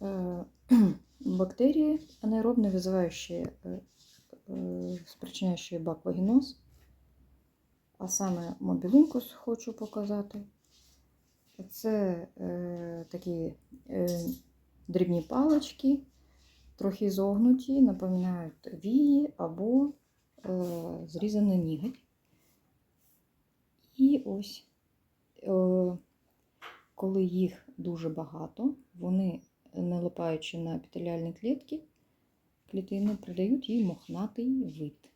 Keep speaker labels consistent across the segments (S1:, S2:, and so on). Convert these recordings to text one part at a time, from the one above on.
S1: э, бактерии анаэробные, вызывающие, э, э, спричиняющие баквагеноз. А саме мобілункус хочу показати. Це е, такі е, дрібні палички, трохи зогнуті, напоминають вії або е, зрізаний ніготь. І ось, е, коли їх дуже багато, вони, налипаючи на епітеліальні клітки, клітини придають їй мохнатий вид.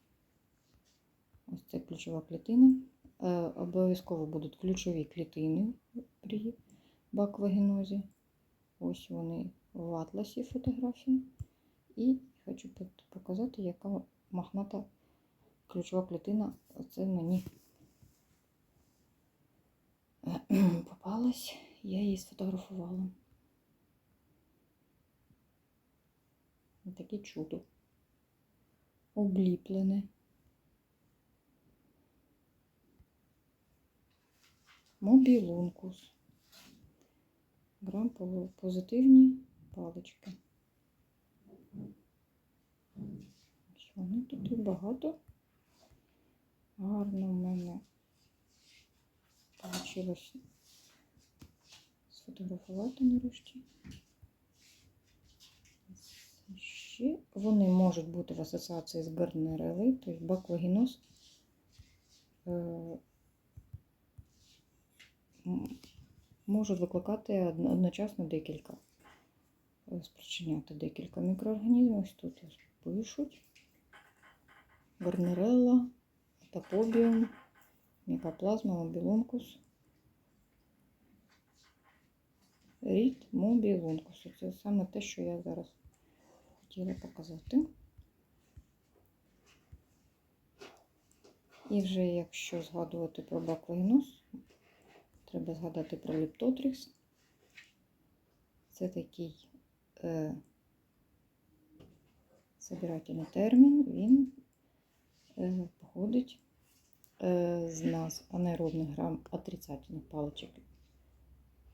S1: Ось це ключова клітина. Е, Обов'язково будуть ключові клітини при баквагенозі. Ось вони в атласі фотографії. І хочу показати, яка мохната ключова клітина. Оце мені попалась, я її сфотографувала. Таке чудо. Обліплене. Мобілункус. Грам позитивні палички. Вони тут і багато. Гарно в мене вийшло сфотографувати нарешті. Ще вони можуть бути в асоціації з гарнерели, тобто баквагіноз. е, можуть викликати одночасно декілька, е, спричиняти декілька мікроорганізмів. Ось тут пишуть. Гарнерелла, топобіум, мікоплазма, мобілункус. Рід мобілункус. Це саме те, що я зараз хотіла показати. І вже якщо згадувати про баквагеноз, треба згадати про ліптотрікс. Це такий е, собирательний термін. Він е, походить е, з нас анаеробних грам отрицательних паличок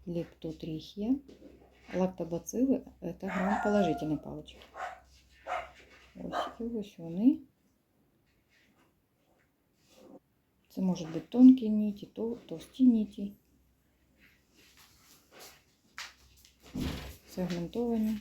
S1: лептотрихия. Лактобацилли – это грам положительной палички. Ось і ось вони. Це можуть бути тонкі ніті, товсті ніті, сегментовані.